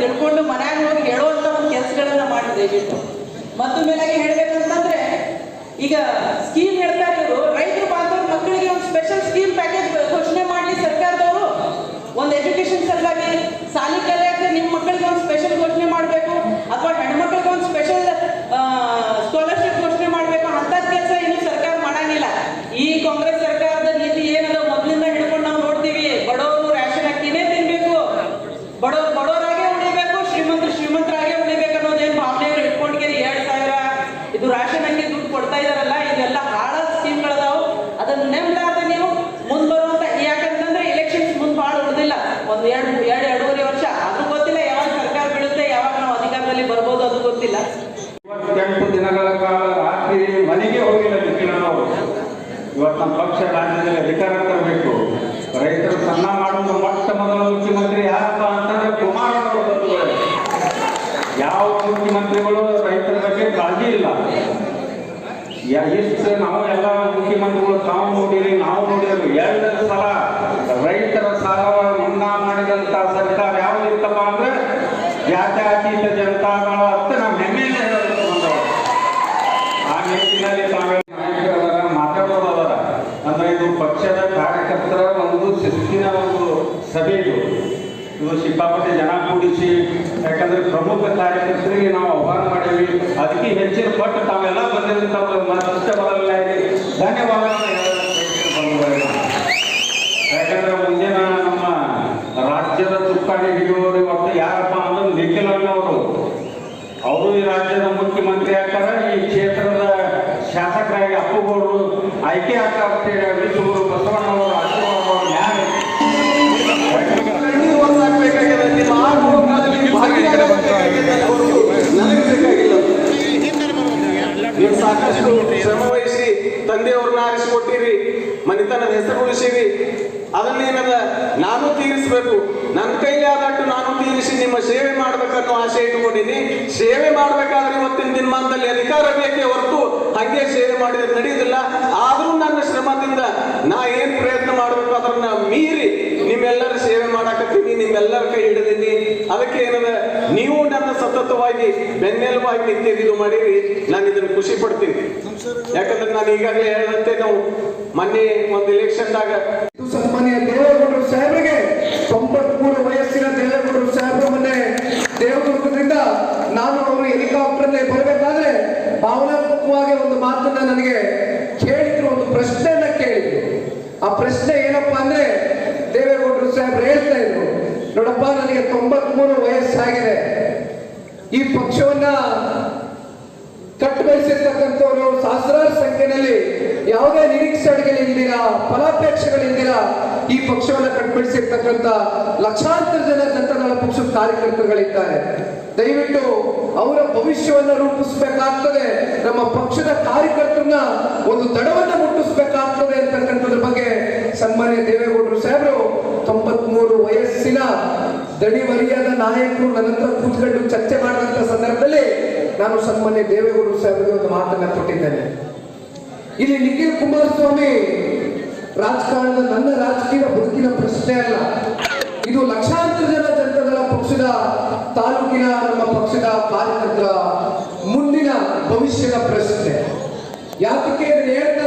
ತಿಳ್ಕೊಂಡು ಮನೆಯಾಗ ಹೋಗಿ ಹೇಳುವಂತ ಒಂದು ಕೆಲಸಗಳನ್ನ ಮಾಡಿದೆ ಇಷ್ಟು ಮೇಲಾಗಿ ಹೇಳ್ಬೇಕಂತಂದ್ರೆ, ಈಗ ಸ್ಕೀಮ್ ಹೇಳ್ತಾ ಇವರು ರೈತರು ಬಾಂಧವ್ರ ಮಕ್ಕಳಿಗೆ ಒಂದು ಸ್ಪೆಷಲ್ ಸ್ಕೀಮ್ ಪ್ಯಾಕೇಜ್ ಘೋಷಣೆ ಮಾಡಲಿ ಸರ್ಕಾರದವರು, ಒಂದು ಎಜುಕೇಶನ್ ಸಲುವಾಗಿ ಎರಡು ಎರಡು ಎರಡೂವರೆ ವರ್ಷ. ಅದು ಗೊತ್ತಿಲ್ಲ, ಯಾವಾಗ ಸರ್ಕಾರ ಬೀಳುತ್ತೆ, ಯಾವಾಗ ನಾವು ಅಧಿಕಾರದಲ್ಲಿ ಬರ್ಬೋದು ಅದು ಗೊತ್ತಿಲ್ಲ. ಇಪ್ಪತ್ತೆಂಟು ದಿನಗಳ ಕಾಲ ರಾತ್ರಿ ಮನೆಗೆ ಹೋಗಿಲ್ಲ ನಿಖಿಲನವರು ಇವತ್ತು ನಮ್ಮ ಪಕ್ಷ ರಾಜ್ಯದಲ್ಲಿ ಅಧಿಕಾರ ತರಬೇಕು. ರೈತರು ಸಣ್ಣ ಮಾಡುವುದು ಮೊಟ್ಟ ಮೊದಲ ಮುಖ್ಯಮಂತ್ರಿ ಯಾರಪ್ಪ ಅಂತಂದ್ರೆ ಬಂಧುಗಳೇ ಯಾವ ಮುಖ್ಯಮಂತ್ರಿಗಳು ರೈತರ ಬಗ್ಗೆ ಕಾಳಜಿ ಇಲ್ಲ. ಎಷ್ಟು ನಾವು ಎಲ್ಲ ಮುಖ್ಯಮಂತ್ರಿಗಳು ತಾವು ನೋಡಿರಿ, ನಾವು ನೋಡಿರಿ ಎರಡು ಸಲ ರೈತರ ಸಾಲ ಮನ್ನಾ ಮಾಡಿದಂತ ಸರ್ಕಾರ ಯಾವ್ದು ಇತ್ತಪ್ಪ ಅಂದ್ರೆ ಜನತಾದಳ ಅಂತ ನಾವು ಹೆಮ್ಮೆಯಿಂದ ಬಂದವರು ಆ ನಿಟ್ಟಿನಲ್ಲಿ ತಾವೆಲ್ಲ ನಾಯಕರದಾರ ಮಾತಾಡೋರು ಅದಾರ ಅಂದ್ರೆ ಇದು ಪಕ್ಷದ ಕಾರ್ಯಕರ್ತರ ಒಂದು ಶಿಸ್ತಿನ ಒಂದು ಸಭೆ ಇದು. ಇದು ಸಿಕ್ಕಾಪಟ್ಟೆ ಜನ ಕೂಡಿಸಿ, ಯಾಕಂದ್ರೆ ಪ್ರಮುಖ ಕಾರ್ಯಕರ್ತರಿಗೆ ನಾವು ಆಹ್ವಾನ ಮಾಡೀವಿ ಅದಕ್ಕೆ ಹೆಚ್ಚಿನ ಪಟ್ಟು ತಾವೆಲ್ಲ ಬಂದಿರಂತ ಮತ್ತೆ ಬಯಸ್ತೀನಿ ಬಂಧುಗಳೇ. ಯಾಕಂದ್ರೆ ಮುಂದಿನ ನಮ್ಮ ರಾಜ್ಯದ ಚುಕ್ಕಾಣಿ ಹಿಡಿಯುವವರು ಇವತ್ತು ಯಾರಪ್ಪ ಅಂದ್ರೆ ನಿಖಿಲ್ ಅಣ್ಣವರು ಅವರು ಈ ರಾಜ್ಯದ ಮುಖ್ಯಮಂತ್ರಿ ಆಗ್ತಾರೆ ಈ ಕ್ಷೇತ್ರದ ಶಾಸಕರಾಗಿ ಅಪ್ಪುಗೌಡರು ಆಯ್ಕೆ ಆಗ್ತಾ ಅಂತೇಳಿ ವಿಶ್ವಗುರು ಬಸವಣ್ಣವರು ಆಶೀರ್ವಾದ ಅವ್ರ ನ್ಯಾಯ ನಿಮ್ಮ ಆಟೋಟದಲ್ಲಿ ಭಾಗಿಯಾಗಬೇಕಾಗಿದೆ ಹೊರತು ನನಗೆ ಬೇಕಾಗಿಲ್ಲ. ನೀವು ಸಾಕಷ್ಟು ಶ್ರಮ ವಹಿಸಿ ತಂದೆಯವ್ರನ್ನ ಆರಿಸಿಕೊಟ್ಟಿರಿ. ಮನೆತನದ ಹೆಸರು ಉಳಿಸಿರಿ ಅದನ್ನೇನದ ನಾನು ತೀರಿಸಬೇಕು. ನನ್ನ ಕೈಲಿ ಆದಟ್ಟು ನಾನು ತೀರಿಸಿ ನಿಮ್ಮ ಸೇವೆ ಮಾಡ್ಬೇಕನ್ನೋ ಆಸೆ ಇಟ್ಕೊಂಡಿನಿ ಸೇವೆ ಮಾಡ್ಬೇಕಾದ್ರೆ ಇವತ್ತಿನ ದಿನಮಾನದಲ್ಲಿ ಅಧಿಕಾರ ಬೇಕೇ ಹೊರತು ಹಂಗೆ ಸೇವೆ ಮಾಡಿದ್ರೆ ನಡೆಯುವುದಿಲ್ಲ. ಆದರೂ ನನ್ನ ಶ್ರಮದಿಂದ ನಾ ಏನ್ ಪ್ರಯತ್ನ ಮಾಡಬೇಕು ಅದನ್ನ ಮೀರಿ ನಿಮ್ಮೆಲ್ಲರ ಸೇವೆ ಮಾಡಾಕತ್ತೀನಿ, ನಿಮ್ಮೆಲ್ಲರ ಕೈ ಹಿಡಿದೀನಿ. ಅದಕ್ಕೆ ಏನದ, ನೀವು ನನ್ನ ಸತತವಾಗಿ ಬೆನ್ನೆಲುಬಾಗಿ ನಿಂತಿದ್ದು ಇದು ಮಾಡಿರಿ. ನಾನು ಇದನ್ನು ಖುಷಿ ಪಡ್ತೀನಿ. ಯಾಕಂದ್ರೆ ನಾನು ಈಗಾಗಲೇ ಹೇಳಿದಂತೆ ನಾವು ಮೊನ್ನೆ ಒಂದು ಎಲೆಕ್ಷನ್ದಾಗ ಸನ್ಮಾನ್ಯ ದೇವೇಗೌಡರು ಸಾಹೇಬರಿಗೆ ತೊಂಬತ್ಮೂರು ವಯಸ್ಸಿನ ದೇವೇಗೌಡರು ಸಾಹೇಬರ ಮೊನ್ನೆ ದೇವದುರ್ಗದಿಂದ ನಾನು ಅವರು ಹೆಲಿಕಾಪ್ಟರ್ನಲ್ಲಿ ಬರಬೇಕಾದ್ರೆ ಭಾವನಾತ್ಮಕವಾಗಿ ಒಂದು ಮಾತನ್ನ ನನಗೆ ಕೇಳಿದ್ರು ಒಂದು ಪ್ರಶ್ನೆಯನ್ನ ಕೇಳಿದ್ರು ಆ ಪ್ರಶ್ನೆ ಏನಪ್ಪಾ ಅಂದ್ರೆ, ದೇವೇಗೌಡರು ಸಾಹೇಬ್ರು ಹೇಳ್ತಾ ಇದ್ರು, ನೋಡಪ್ಪ, ನನಗೆ ತೊಂಬತ್ಮೂರು ವಯಸ್ಸಾಗಿದೆ. ಈ ಪಕ್ಷವನ್ನ ಕಟ್ಟುಬಯಸಿರ್ತಕ್ಕಂಥವ್ರು ಸಹಸ್ರಾರು ಸಂಖ್ಯೆಯಲ್ಲಿ ಯಾವುದೇ ನಿರೀಕ್ಷೆಗಳಿಲ್ದಿರ ಫಲಾಪೇಕ್ಷೆಗಳಿಂದಿರ ಈ ಪಕ್ಷವನ್ನು ಕಟ್ಟುಬಿಡಿಸಿರ್ತಕ್ಕಂಥ ಲಕ್ಷಾಂತರ ಜನ ಜನತಾದಳ ಪಕ್ಷದ ಕಾರ್ಯಕರ್ತರುಗಳಿದ್ದಾರೆ. ದಯವಿಟ್ಟು ಅವರ ಭವಿಷ್ಯವನ್ನ ರೂಪಿಸಬೇಕಾಗ್ತದೆ, ನಮ್ಮ ಪಕ್ಷದ ಕಾರ್ಯಕರ್ತರನ್ನ ಒಂದು ದಡವನ್ನ ಮುಟ್ಟಿಸ್ಬೇಕಾಗ್ತದೆ ಅಂತಕ್ಕಂಥದ್ರ ಬಗ್ಗೆ ಸನ್ಮಾನ್ಯ ದೇವೇಗೌಡರು ಸಾಹೇಬರು ತೊಂಬತ್ಮೂರು ವಯಸ್ಸಿನ ದಣಿವರಿಯಾದ ನಾಯಕರು ನನ್ನ ಹತ್ರ ಕೂತ್ಕೊಂಡು ಚರ್ಚೆ ಮಾಡುವಂತ ಸಂದರ್ಭದಲ್ಲಿ ನಾನು ಸನ್ಮಾನ್ಯ ದೇವೇಗೌಡರು ಸಾಹೇಬರಿಗೆ ಒಂದು ಮಾತನ್ನ ಕೊಟ್ಟಿದ್ದೇನೆ. ಇಲ್ಲಿ ನಿಖಿಲ್ ಕುಮಾರಸ್ವಾಮಿ ರಾಜಕಾರಣದ ನನ್ನ ರಾಜಕೀಯ ಬದುಕಿನ ಪ್ರಶ್ನೆ ಅಲ್ಲ. ಇದು ಲಕ್ಷಾಂತರ ಜನ ಜನತಾದಳ ಪಕ್ಷದ ತಾಲೂಕಿನ ನಮ್ಮ ಪಕ್ಷದ ಕಾರ್ಯಕರ್ತರ ಮುಂದಿನ ಭವಿಷ್ಯದ ಪ್ರಶ್ನೆ. ಯಾತಕ್ಕೆ ಇದನ್ನ